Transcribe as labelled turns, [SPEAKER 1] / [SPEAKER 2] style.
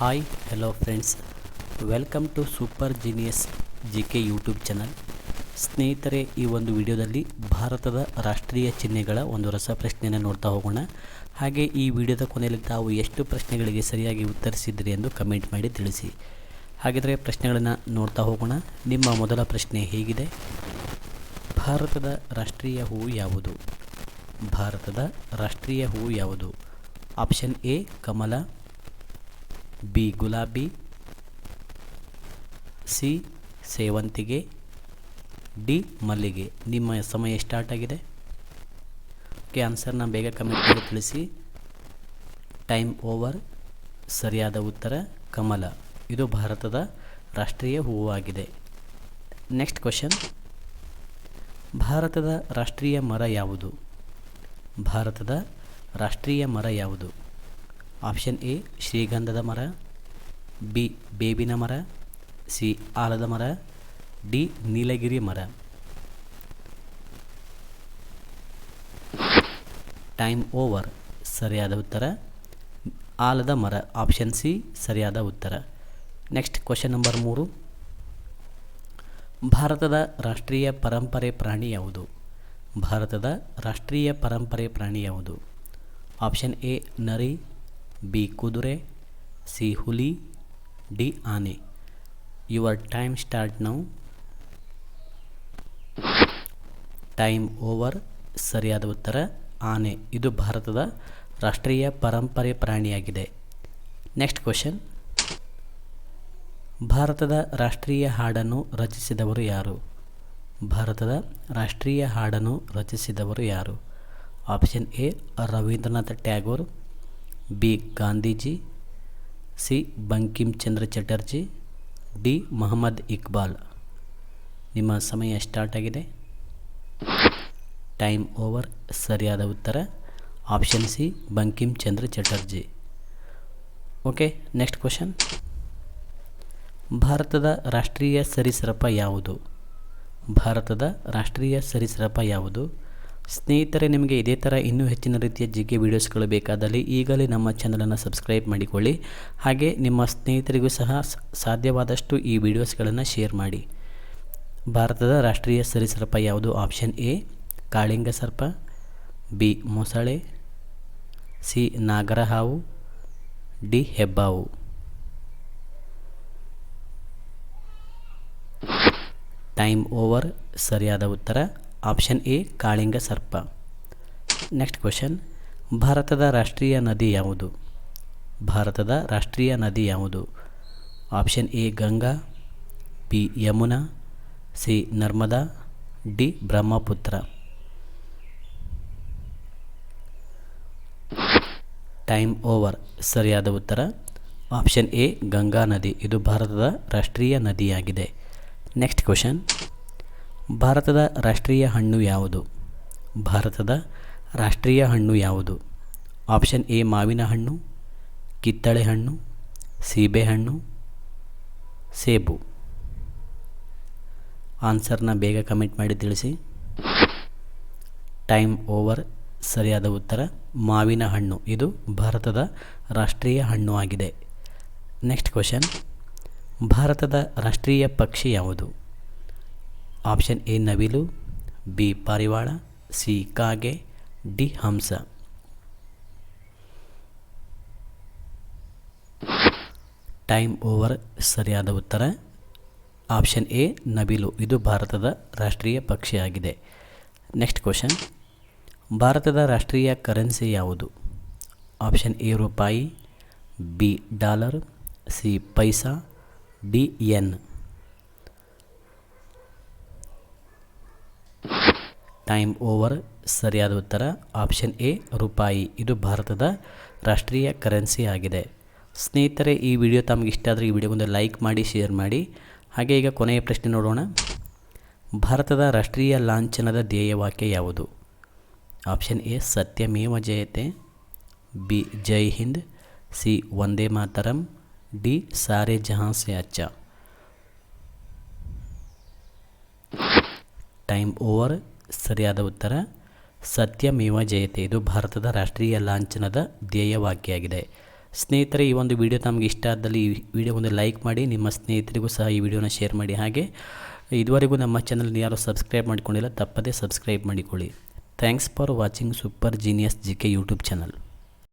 [SPEAKER 1] Hi hello friends welcome to super genius G K YouTube channel ಸ್ನೇಹಿತರೆ, ಈ ಒಂದು ವಿಡಿಯೋದಲ್ಲಿ ಭಾರತದ ರಾಷ್ಟ್ರೀಯ ಚಿಹ್ನೆಗಳ ಒಂದು ರಸಪ್ರಶ್ನೆಯನ್ನು ನೋಡ್ತಾ ಹೋಗೋಣ. ಹಾಗೆ ಈ ವಿಡಿಯೋದ ಕೊನೆಯಲ್ಲಿ ತಾವು ಎಷ್ಟು ಪ್ರಶ್ನೆಗಳಿಗೆ ಸರಿಯಾಗಿ ಉತ್ತರಿಸಿದ್ರಿ ಎಂದು ಕಮೆಂಟ್ ಮಾಡಿ ತಿಳಿಸಿ. ಹಾಗಿದ್ರೆ ಪ್ರಶ್ನೆಗಳನ್ನು ನೋಡ್ತಾ ಹೋಗೋಣ. ನಿಮ್ಮ ಮೊದಲ ಪ್ರಶ್ನೆ ಹೇಗಿದೆ? ಭಾರತದ ರಾಷ್ಟ್ರೀಯ ಹೂವು ಯಾವುದು? ಭಾರತದ ರಾಷ್ಟ್ರೀಯ ಹೂವು ಯಾವುದು? ಆಪ್ಷನ್ ಎ ಕಮಲ. ಬಿ ಗುಲಾಬಿ. ಸಿ ಸೇವಂತಿಗೆ. ಡಿ ಮಲ್ಲಿಗೆ. ನಿಮ್ಮ ಸಮಯ ಸ್ಟಾರ್ಟ್ ಆಗಿದೆ. ಓಕೆ ಆನ್ಸರ್ನ ಬೇಗ ಕಮೆಂಟ್ ಮಾಡಿ ತಿಳಿಸಿ. ಟೈಮ್ ಓವರ್ ಸರಿಯಾದ ಉತ್ತರ, ಕಮಲ. ಇದು ಭಾರತದ ರಾಷ್ಟ್ರೀಯ ಹೂವಾಗಿದೆ. ನೆಕ್ಸ್ಟ್ ಕ್ವಶನ್ ಭಾರತದ ರಾಷ್ಟ್ರೀಯ ಮರ ಯಾವುದು? ಭಾರತದ ರಾಷ್ಟ್ರೀಯ ಮರ ಯಾವುದು? ಆಪ್ಷನ್ ಎ, ಶ್ರೀಗಂಧದ ಮರ, ಬಿ, ಬೇಬಿನ ಮರ, ಸಿ, ಆಲದ ಮರ, ಡಿ, ನೀಲಗಿರಿ ಮರ. ಟೈಮ್ ಓವರ್, ಸರಿಯಾದ ಉತ್ತರ. ಆಲದ ಮರ, ಆಪ್ಷನ್ ಸಿ, ಸರಿಯಾದ ಉತ್ತರ. ನೆಕ್ಸ್ಟ್ ಕ್ವಶನ್ ನಂಬರ್ ಮೂರು. ಭಾರತದ ರಾಷ್ಟ್ರೀಯ ಪರಂಪರೆ ಪ್ರಾಣಿ ಯಾವುದು? ಭಾರತದ ರಾಷ್ಟ್ರೀಯ ಪರಂಪರೆ ಪ್ರಾಣಿ ಯಾವುದು? ಆಪ್ಷನ್ ಎ, ನರಿ ಬಿ ಕುದುರೆ, ಸಿ ಹುಲಿ, ಡಿ ಆನೆ. Your time start now time over ಸರಿಯಾದ ಉತ್ತರ, ಆನೆ. ಇದು ಭಾರತದ ರಾಷ್ಟ್ರೀಯ ಪರಂಪರೆ ಪ್ರಾಣಿಯಾಗಿದೆ. ನೆಕ್ಸ್ಟ್ ಕ್ವಶನ್ ಭಾರತದ ರಾಷ್ಟ್ರೀಯ ಹಾಡನ್ನು ರಚಿಸಿದವರು ಯಾರು? ಭಾರತದ ರಾಷ್ಟ್ರೀಯ ಹಾಡನ್ನು ರಚಿಸಿದವರು ಯಾರು? Option A Rabindranath Tagore. B. Gandhiji, C. Bankim Chandra Chatterjee, D. Mohammad Iqbal. ನಿಮ್ಮ ಸಮಯ ಸ್ಟಾರ್ಟ್ ಆಗಿದೆ. Time over. ಸರಿಯಾದ ಉತ್ತರ. Option C. Bankim Chandra Chatterjee. Okay, next question. ಭಾರತದ ರಾಷ್ಟ್ರೀಯ ಸರಿಸೃಪ ಯಾವುದು? ಭಾರತದ ರಾಷ್ಟ್ರೀಯ ಸರಿಸೃಪ ಯಾವುದು? ಸ್ನೇಹಿತರೆ, ನಿಮಗೆ ಇದೇ ಥರ ಇನ್ನೂ ಹೆಚ್ಚಿನ ರೀತಿಯ ಜಿಗ್ಗೆ ವೀಡಿಯೋಸ್ಗಳು ಬೇಕಾದಲ್ಲಿ ಈಗಲೇ ನಮ್ಮ ಚಾನಲನ್ನು ಸಬ್ಸ್ಕ್ರೈಬ್ ಮಾಡಿಕೊಳ್ಳಿ. ಹಾಗೆ ನಿಮ್ಮ ಸ್ನೇಹಿತರಿಗೂ ಸಹ ಸಾಧ್ಯವಾದಷ್ಟು ಈ ವಿಡಿಯೋಸ್ಗಳನ್ನು ಶೇರ್ ಮಾಡಿ. ಭಾರತದ ರಾಷ್ಟ್ರೀಯ ಸರಿಸರ್ಪ ಯಾವುದು? ಆಪ್ಷನ್ ಎ, ಕಾಳಿಂಗ ಸರ್ಪ, ಬಿ, ಮೊಸಳೆ, ಸಿ, ನಾಗರಹಾವು, ಡಿ, ಹೆಬ್ಬಾವು. ಟೈಮ್ ಓವರ್, ಸರಿಯಾದ ಉತ್ತರ. ಆಪ್ಷನ್ ಎ, ಕಾಳಿಂಗ ಸರ್ಪ. ನೆಕ್ಸ್ಟ್ ಕ್ವಶನ್, ಭಾರತದ ರಾಷ್ಟ್ರೀಯ ನದಿ ಯಾವುದು? ಭಾರತದ ರಾಷ್ಟ್ರೀಯ ನದಿ ಯಾವುದು? Option A, Ganga, B, Yamuna, C, Narmada, D, Brahmaputra. Time over, ಸರಿಯಾದ ಉತ್ತರ? ಆಪ್ಷನ್ ಎ, ಗಂಗಾ ನದಿ. ಇದು ಭಾರತದ ರಾಷ್ಟ್ರೀಯ ನದಿಯಾಗಿದೆ. ನೆಕ್ಸ್ಟ್ ಕ್ವಶನ್ ಭಾರತದ ರಾಷ್ಟ್ರೀಯ ಹಣ್ಣು ಯಾವುದು? ಭಾರತದ ರಾಷ್ಟ್ರೀಯ ಹಣ್ಣು ಯಾವುದು? ಆಪ್ಷನ್ ಎ, ಮಾವಿನ ಹಣ್ಣು, ಕಿತ್ತಳೆ ಹಣ್ಣು ಸೀಬೆಹಣ್ಣು ಸೇಬು. ಆನ್ಸರ್ನ ಬೇಗ ಕಮೆಂಟ್ ಮಾಡಿ ತಿಳಿಸಿ. ಟೈಮ್ ಓವರ್, ಸರಿಯಾದ ಉತ್ತರ, ಮಾವಿನ ಹಣ್ಣು. ಇದು ಭಾರತದ ರಾಷ್ಟ್ರೀಯ ಹಣ್ಣು ಆಗಿದೆ. Next question. ಭಾರತದ ರಾಷ್ಟ್ರೀಯ ಪಕ್ಷಿ ಯಾವುದು? ಆಪ್ಷನ್ ಎ ನವಿಲು, ಬಿ ಪಾರಿವಾಳ, ಸಿ ಕಾಗೆ, ಡಿ ಹಂಸ. ಟೈಮ್ ಓವರ್ ಸರಿಯಾದ ಉತ್ತರ. ಆಪ್ಷನ್ ಎ ನವಿಲು. ಇದು ಭಾರತದ ರಾಷ್ಟ್ರೀಯ ಪಕ್ಷಿಯಾಗಿದೆ. Next question. ಭಾರತದ ರಾಷ್ಟ್ರೀಯ ಕರೆನ್ಸಿ ಯಾವುದು? ಆಪ್ಷನ್ ಎ ರೂಪಾಯಿ, B dollar, C paisa, D yen. Time over ಸರಿಯಾದ ಉತ್ತರ ಆಪ್ಷನ್ ಎ ರೂಪಾಯಿ. ಇದು ಭಾರತದ ರಾಷ್ಟ್ರೀಯ ಕರೆನ್ಸಿ ಆಗಿದೆ. ಸ್ನೇಹಿತರೆ, ಈ ವಿಡಿಯೋ ತಮಗೆ ಇಷ್ಟ ಆದರೆ ಈ ವಿಡಿಯೋಗೊಂದು ಲೈಕ್ ಮಾಡಿ, ಶೇರ್ ಮಾಡಿ. ಹಾಗೆ ಈಗ ಕೊನೆಯ ಪ್ರಶ್ನೆ ನೋಡೋಣ. ಭಾರತದ ರಾಷ್ಟ್ರೀಯ ಲಾಂಛನದ ಧ್ಯೇಯವಾಕ್ಯ ಯಾವುದು? ಆಪ್ಷನ್ ಎ, ಸತ್ಯಮೇವ ಜಯತೆ. ಬಿ, ಜೈ ಹಿಂದ್. ಸಿ, ವಂದೇ ಮಾತರಂ. ಡಿ, ಸಾರೆ ಜಹಾನ್ ಸೆ ಅಚ್ಚ. ಟೈಮ್ ಓವರ್ ಸರಿಯಾದ ಉತ್ತರ, ಸತ್ಯಮೇವ ಜಯತೆ. ಇದು ಭಾರತದ ರಾಷ್ಟ್ರೀಯ ಲಾಂಛನದ ಧ್ಯೇಯವಾಕ್ಯಾಗಿದೆ ಸ್ನೇಹಿತರೆ, ಈ ಒಂದು ವಿಡಿಯೋ ತಮಗೆ ಇಷ್ಟ ಆದಲ್ಲಿ ಈ ವಿಡಿಯೋ ಒಂದು ಲೈಕ್ ಮಾಡಿ, ನಿಮ್ಮ ಸ್ನೇಹಿತರಿಗೂ ಸಹ ಈ ವಿಡಿಯೋನ ಶೇರ್ ಮಾಡಿ. ಹಾಗೆ, ಇದುವರೆಗೂ ನಮ್ಮ ಚಾನಲ್ನ ಯಾರು ಸಬ್ಸ್ಕ್ರೈಬ್ ಮಾಡಿಕೊಂಡಿಲ್ಲ, ತಪ್ಪದೇ ಸಬ್ಸ್ಕ್ರೈಬ್ ಮಾಡಿಕೊಳ್ಳಿ. Thanks for watching super genius G K YouTube channel.